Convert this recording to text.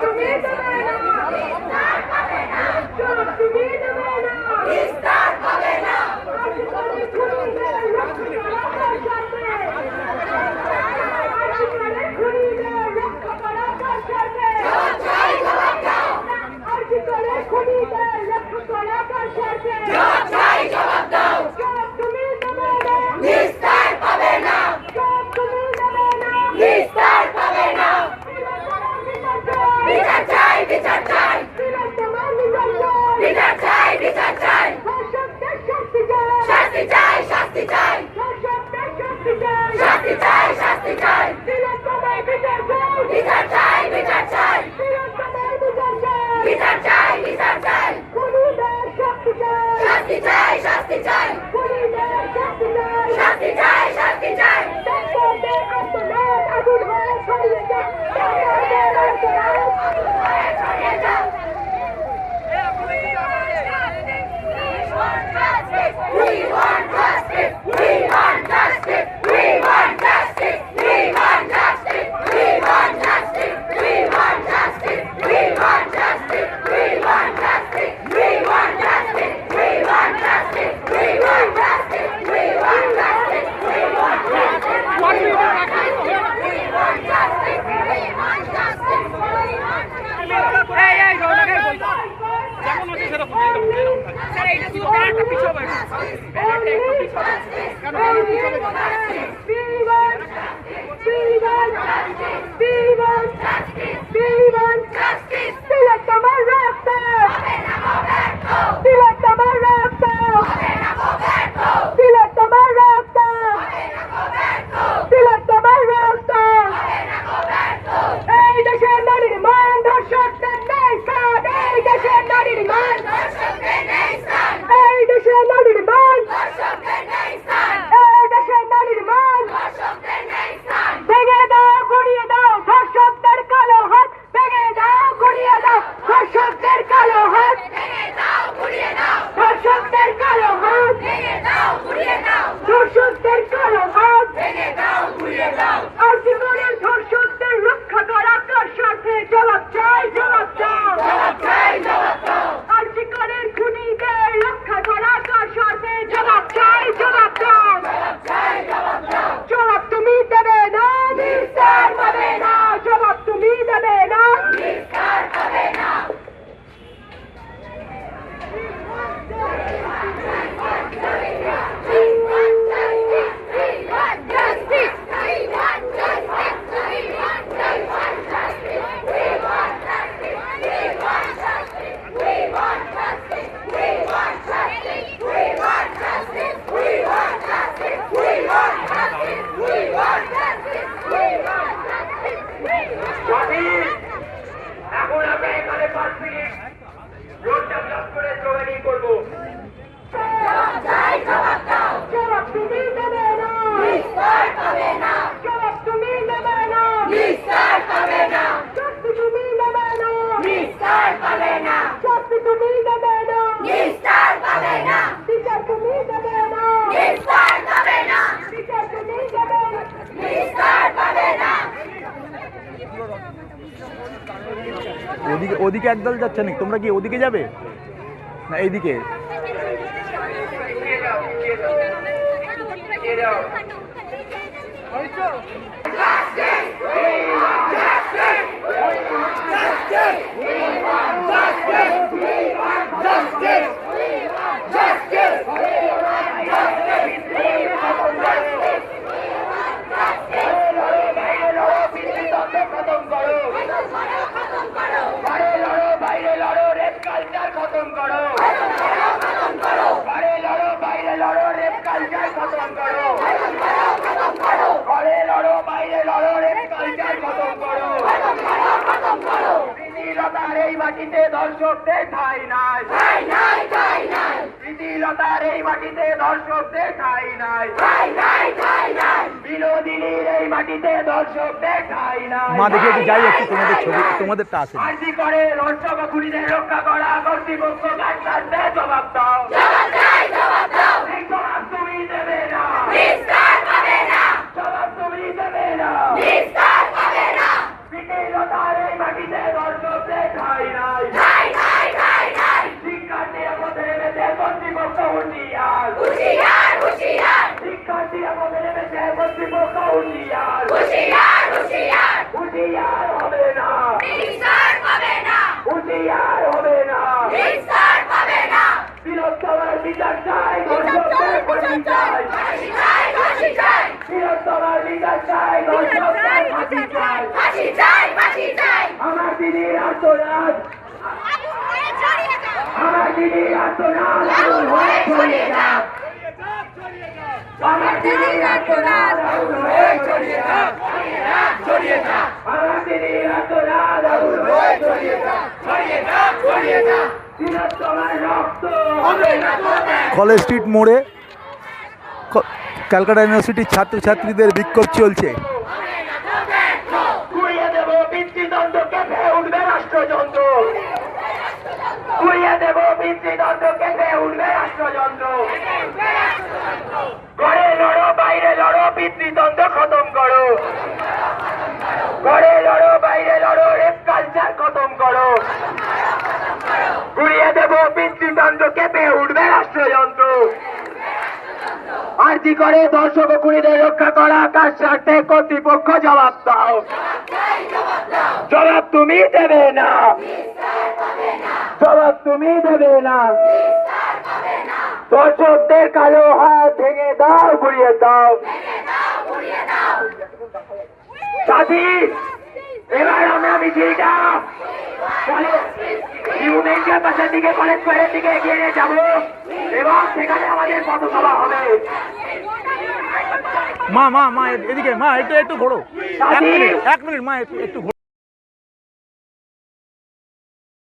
তুমি Be one! Be one! ওদিকে ওদিকে একদল যাচ্ছে নাকি? তোমরা কি ওদিকে যাবে? না, এইদিকে। We want justice! We want justice! পালন করো। ঘরে লড়ো বাইরে লড়ো রেপ কালচার প্রীতিলতার এই মাটিতে দর্শকদের ঠাই নাই। প্রীতিলতার এই মাটিতে দর্শকদের ঠাই নাই। বিনোদিনীর এই মাটিতে দর্শকদের ঠাই নাই। মা দেখি একটু যাই একটু তোমাদের ছবি তোমাদেরটা আছে। আর কি করে লড়ছক খুনিদের রক্ষা করা কর্তৃপক্ষ কাটতে জবাব দাও। জবাব দাও জবাব দাও। জবাব তুমি দেবে না। জবাব তুমি দেবে না। হুঁশিয়ার হুঁশিয়ার হুঁশিয়ার হবে না। নিস্তার পাবে না। হুঁশিয়ার হবে না। নিস্তার পাবে না। বৃহত্তমের বিচার চাই ধর্ষকদের ফাঁসি চাই ফাঁসি চাই ফাঁসি চাই। বৃহত্তমের বিচার চাই ফাঁসি চাই ফাঁসি চাই ফাঁসি চাই। আমার দিদির আত্মনাদ আমার আগুন হয়ে ছড়িয়ে যাক আমার দিদির আত্মনাদ আগুন হয়ে ছড়িয়ে যাক ছড়িয়ে যাক আমার দিদির আত্মনাদ আগুন হয়ে ছড়িয়ে যাক ছড়িয়ে যাক ছড়িয়ে যাক বৃহত্তমের রক্ত হবে না তো ব্যর্থ। কলেজ স্ট্রিট মোড়ে ক্যালকাটা ইউনিভার্সিটির ছাত্রছাত্রীদের বিক্ষোভ চলছে। রাষ্ট্রযন্ত্র। ঘরে লড়ো বাইরে লড়ো খতম করো ঘরে লড়ো বাইরে লড়ো রেপ কালচার খতম করো ঘুরিয়ে দেব পিতৃদণ্ড কেঁপে উঠবে রাষ্ট্রযন্ত্র আরজি করে, দর্শক কুড়িদের রক্ষা করা, কার স্বার্থে কর্তৃপক্ষ জবাব দাও। জবাব তুমি দেবে না। জবাব তুমি দেবে না। দর্শকদের কালো হাত ভেঙে দাও ঘুরিয়ে দাও। সাথী এবার আমরা মিছিলটা পাশের দিকে কলেজ স্কোয়ারের দিকে এগিয়ে নিয়ে যাব। এবং সেখানে আমাদের পথসভা হবে। মা মা মা এদিকে মা একটু একটু ঘোরো। এক মিনিট এক মিনিট মা একটু একটু ঘোরো।